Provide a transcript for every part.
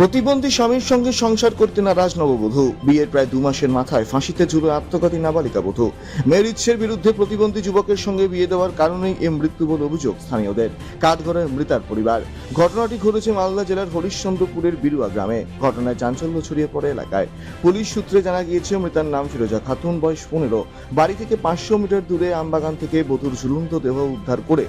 প্রতিবন্ধী স্বামীর সঙ্গে সংসার করতে নারাজ নববধূ বিয়ের প্রায় দু মাসের মাথায় ফাঁসিতে ঝুলে আত্মঘাতী নাবালিকা বধূ। ইচ্ছের বিরুদ্ধে প্রতিবন্ধী যুবকের সঙ্গে বিয়ে দেওয়ার কারণেই এ মৃত্যু বলে অভিযোগ স্থানীয়দের। কাঠগড়ায় মৃতার পরিবার। ঘটনাটি ঘটেছে মালদা জেলার হরিশ্চন্দ্রপুরের বিরুয়া গ্রামে। ঘটনায় চাঞ্চল্য ছড়িয়ে পড়ে এলাকায়। পুলিশ সূত্রে জানা গিয়েছে, মৃতার নাম ফিরোজা খাতুন, বয়স পনেরো। বাড়ি থেকে পাঁচশো মিটার দূরে আমবাগান থেকে বধূর ঝুলন্ত দেহ উদ্ধার করে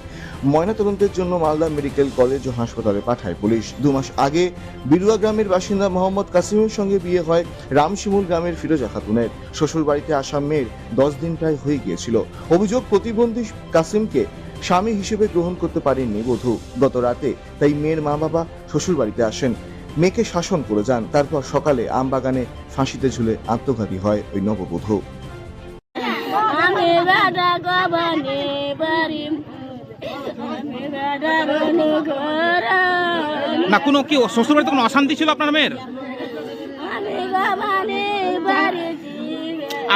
ময়নাতদন্তের জন্য মালদা মেডিকেল কলেজ ও হাসপাতালে পাঠায় পুলিশ। দু মাস আগে বিরুয়া গ্রামের বাসিন্দা মোহাম্মদ কাসিমের সঙ্গে বিয়ে হয় রামশিমুল গ্রামের ফিরোজা খাতুনের। শ্বশুর বাড়িতে আসা মেয়ের দশ দিন প্রায় হয়ে গিয়েছিল। অভিযোগ, প্রতিবন্ধী কাসিমকে স্বামী হিসেবে গ্রহণ করতে পারেননি বধূ। গত রাতে তাই মেয়ের মা বাবা শ্বশুর বাড়িতে আসেন। মেয়েকে শাসন করে যান। তারপর সকালে আমবাগানে ফাঁসিতে ঝুলে আত্মঘাতী হয় ওই নববধূ। আমি না কোনো কি শ্বশুর বাড়িতে কোনো অশান্তি ছিল আপনার মেয়ের?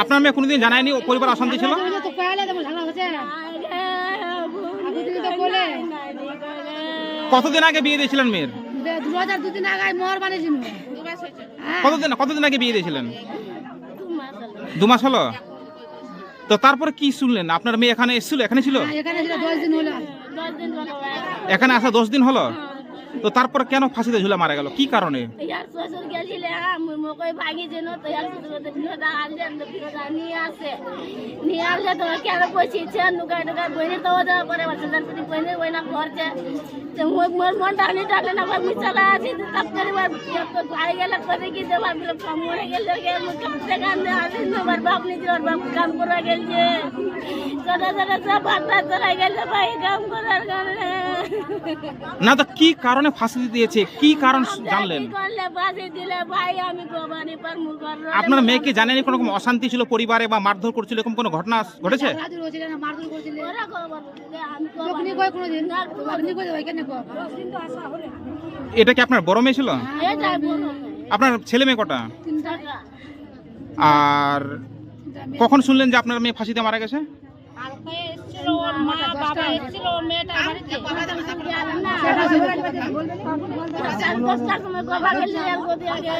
আপনার মেয়ে কোনোদিন জানায়নি ও পরিবার অশান্তি ছিল? কতদিন আগে বিয়ে দিয়েছিলেন মেয়ের? হ্যাঁ। কতদিন কতদিন আগে বিয়ে দিয়েছিলেন? দু মাস হলো? তো তারপর কি শুনলেন? আপনার মেয়ে এখানে এসেছিল? এখানে ছিল? হ্যাঁ, এখানে ছিল দশ দিন হলো। দশ দিন হলো। এখানে আসা দশ দিন হলো? তো তারপরে কেন ফাঁসিতে ঝুলে মারা গেল? কি কারণে? ইয়ার শ্বশুর গেছিলে আমি মকই ভাগিছে না তো ইয়ার শ্বশুর তো বিরোধা আনলেন তো বিরোধা নিয়ে আসে। নিয়ে আসলে তো কেন বসিছে নুকাই নুকাই বইনে তো ওদের করে বসে তার প্রতি বইনে বইনা করছে। তো মোর মোর মন টানে টানে না ভাই মিছালা আছি তো তাপ করে বার তো ভাই গেলে করে কি দেবার বলে মরে গেলে গে মুখ কাপড়ে কান্দে আসি? না বার বাপ নিজে ওর বাপ কাম করে গেলছে ছোট ছোট সব বাচ্চা চলে গেছে ভাই কাম করার কারণে। না তো কি কারণে ফাঁসি দিয়েছে? কি কারণ জানলেন কি করলে বাসি দিলে ভাই? আমি গোবানি পার মুখ আপনার মেয়েকে জানেনি কোনো রকম অশান্তি ছিল পরিবারে বা মারধর করছিল এরকম কোনো ঘটনা ঘটেছে? এটা কি আপনার বড় মেয়ে ছিল? আপনার ছেলে মেয়ে কটা? আর কখন শুনলেন যে আপনার মেয়ে ফাঁসিতে মারা গেছে? এসেছিল ওর মা বাবা এসেছিল ওর মেয়েটা বাড়িতে না সাড়ে দশটার সময় গোবা গেলে এক গদি আগে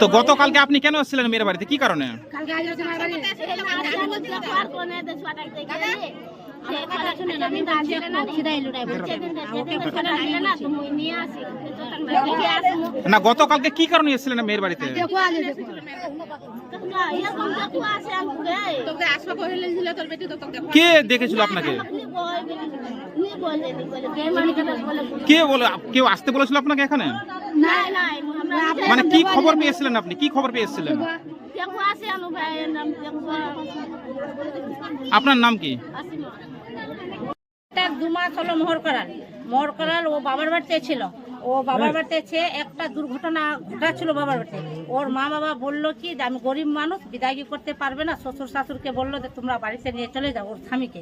তো গতকালকে আপনি কেন এসেছিলেন মেয়ের বাড়িতে কি কারণে কালকে আজ হচ্ছে আমার বাড়ি এই নাচটা নিতে পার কোনে দে ছটা দেখে সে কথা শুনে না আমি দাঁড়িয়ে না গতকালকে কি কারণে এসেছিলেন মেয়ের বাড়িতে? কে দেখেছিল আপনাকে? নি বই নি বলে নি বলে? কে মানে বলে? কেউ আসতে বলেছিল আপনাকে এখানে? মানে কি খবর পেয়েছিলেন আপনি? কি খবর পেয়েছিলেন? আপনার নাম কি? দু মাস হলো মোহর করাল মোহর করাল ও বাবার বাড়িতে ছিল। ও বাবার বাড়িতে একটা দুর্ঘটনা ঘটাচ্ছিল বাবার বাড়িতে। ওর মা বাবা বলল কি যে আমি গরিব মানুষ বিদায়ী করতে পারবে না? শ্বশুর শাশুড়কে বলল যে তোমরা বাড়িতে নিয়ে চলে যাও ওর স্বামীকে।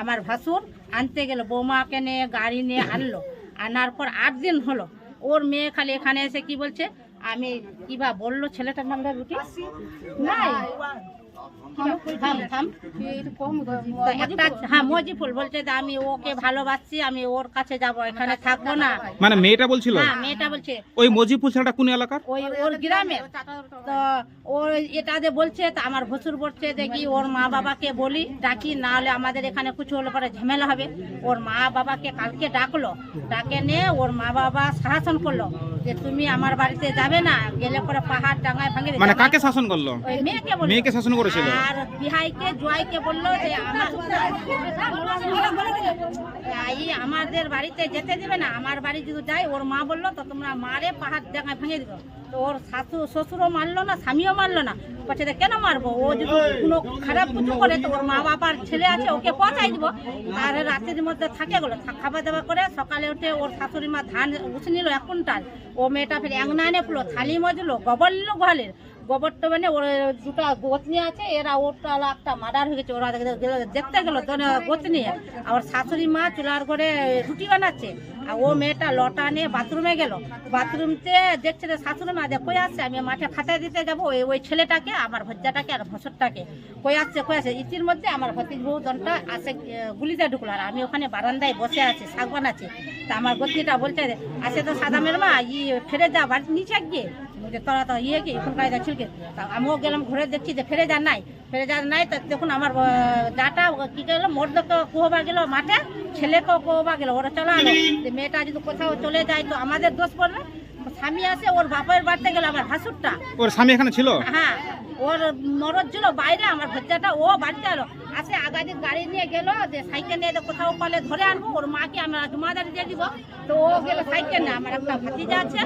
আমার ভাসুর আনতে গেল বৌমাকে নিয়ে গাড়ি নিয়ে আনলো। আনার পর আট দিন হলো ওর মেয়ে খালি এখানে এসে কি বলছে আমি কিবা বলল ছেলেটার নামটা রুটি? নাই। একটা হ্যাঁ মজিফুল বলছে যে আমি ওকে ভালোবাসছি আমি ওর কাছে যাব এখানে থাকব না। মানে মেয়েটা বলছিল? হ্যাঁ মেয়েটা বলছে। ওই মজিবপুর ছেলেটা কোন এলাকার? ওই ওর গ্রামে। তো ওর এটা যে বলছে তা আমার ভসুর বলছে দেখি ওর মা বাবাকে বলি ডাকি না হলে আমাদের এখানে কিছু হলে পরে ঝামেলা হবে। ওর মা বাবাকে কালকে ডাকলো ডাকে নিয়ে ওর মা বাবা শাসন করল। যে তুমি আমার বাড়িতে যাবে না গেলে পরে পাহাড় ডাঙায় ভাঙে মানে কাকে শাসন করল? ওই মেয়েকে বলল। মেয়েকে শাসন করেছিল? আর বিহাইকে জোয়াইকে বলল যে আমার এই আমাদের বাড়িতে যেতে দেবে না আমার বাড়ি যদি যাই ওর মা বলল তো তোমরা মারে পাহাড় জায়গায় ভেঙে দিল তো ওর শাশু শ্বশুরও মারলো না স্বামীও মারলো না। যে কেন মারবো? ও যদি কোনো খারাপ কিছু করে তো ওর মা বাবার ছেলে আছে ওকে পচাই দিব। আর রাতের মধ্যে থাকে গেলো খাবার দাবার করে সকালে উঠে ওর শাশুড়ি মা ধান উঠে নিল এক কুইন্টাল। ও মেয়েটা ফের এক নাইনে পুলো থালি মজলো গোবর নিল গোহালের গোবরটা মানে ওর দুটো গোতনি আছে, এরা ওরটা একটা মার্ডার হয়ে গেছে, ওরা দেখতে গেল- গোতনি। আর শাশুড়ি মা চুলার করে রুটি বানাচ্ছে, আর ও মেয়েটা লটা নিয়ে বাথরুমে গেল। বাথরুমতে দেখছে যে শাশুড়ি মা দেখ কই আসছে, আমি মাঠে খাতা দিতে যাব, ওই ওই ছেলেটাকে, আমার ভজ্জাটাকে আর ভসরটাকে। কই আসছে কই আসছে? ইতির মধ্যে আমার ভতিজ বউ দনটা আসে গুলিতে ঢুকলো, আর আমি ওখানে বারান্দায় বসে আছি, শাক বানাচ্ছি। তা আমার গতিটা বলছে আসে তো সাদা মেরমা ই, ফেরে যা, বাড়ির নিচে গিয়ে। তোরা তো ইয়ে কি এখন কায়দা ছিলকে তা আমিও গেলাম ঘুরে দেখছি যে ফেরে যা নাই। ফেরে যা নাই তা দেখুন আমার যাটা কি গেল মোর তো কুহবা গেল মাঠে ছেলেকেও কুহবা গেল ওরা চলে আলো। যে মেয়েটা যদি কোথাও চলে যায় তো আমাদের দোষ পড়বে। স্বামী আসে ওর বাপের বাড়িতে গেল আমার ভাসুরটা। ওর স্বামী এখানে ছিল? হ্যাঁ ওর মরদ ছিল বাইরে আমার ভজ্জাটা ও বাড়িতে এলো আসে আগাদি গাড়ি নিয়ে গেল যে সাইকেল নিয়ে কোথাও পালে ধরে আনব ওর মাকে আমরা জমাদারি দিয়ে দিব। তো ও গেল সাইকেল না আমার একটা ভাতিজা আছে।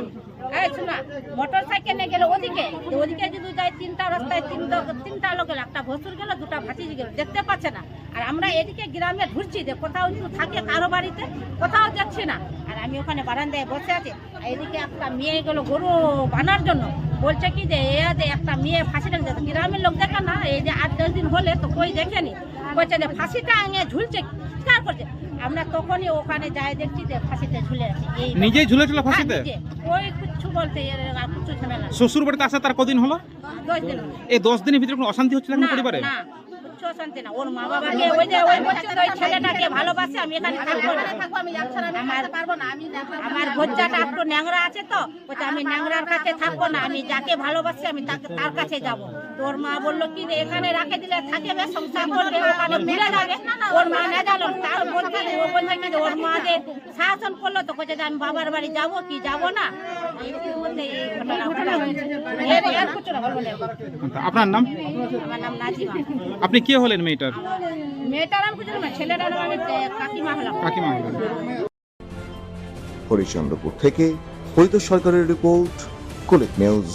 এই, শোনা মোটর সাইকেল গেল ওদিকে ওদিকে যদি যায় তিনটা রাস্তায় তিনটা তিনটা লোক গেল একটা ভসুর গেল, দুটা ভাতিজি গেল, দেখতে পাচ্ছে না। আর আমরা এদিকে গ্রামে ঘুরছি, যে কোথাও একটু থাকে কারও বাড়িতে, কোথাও যাচ্ছি না। আর আমি ওখানে বারান্দায় বসে আছি। এদিকে একটা মেয়ে গেল গরু বানার জন্য। বলছে কি যে, এ যে একটা মেয়ে ফাঁসি লেগে গ্রামের লোক দেখে না, এই যে আট, দশ দিন হলে তো কই দেখেনি বলছে যে, ফাঁসিটা আঙে ঝুলছে চিৎকার করছে? আমরা তখনই ওখানে যাই দেখছি যে ফাঁসিতে ঝুলে আছে এই নিজেই ঝুলেছিল ফাঁসিতে হ্যাঁ, নিজে। ওই কিছু বলতে এর আর কিছু ঝামেলা না। শ্বশুর বাড়িতে আসা তার কদিন হলো দশ দিন হলো। এই দশ দিনের ভিতরে কোনো অশান্তি হচ্ছিল এখন না, পরিবারে না, অশান্তি না। ওর মা বাবাকে ওই যে ওই ওই ছেলেটাকে ভালোবাসে আমি এখানে থাকব না। আমার আমার ভজ্জাটা একটু ন্যাংরা আছে তো বলছে আমি ন্যাংরার কাছে থাকব না আমি যাকে ভালোবাসি আমি তাকে তার কাছে যাব। তোর মা বলল কি যে এখানে রাখে দিলে থাকবে সংসার করবে ওখানে ভুলে যাবে? ওর মা না জানো তার বলছে যে ও বলছে কি যে ওর মা যে শাসন করল তো বলছে যে আমি বাবার বাড়ি যাব কি যাব না? আপনার নাম? আমার নাম নাজিমা। আপনি কে হলেন মেয়েটার? মেয়েটার নাম কিছু না ছেলেটার নাম আমি কাকিমা হলাম। কাকিমা হলেন হরিচন্দ্রপুর থেকে হরিত সরকারের রিপোর্ট কুলিক নিউজ।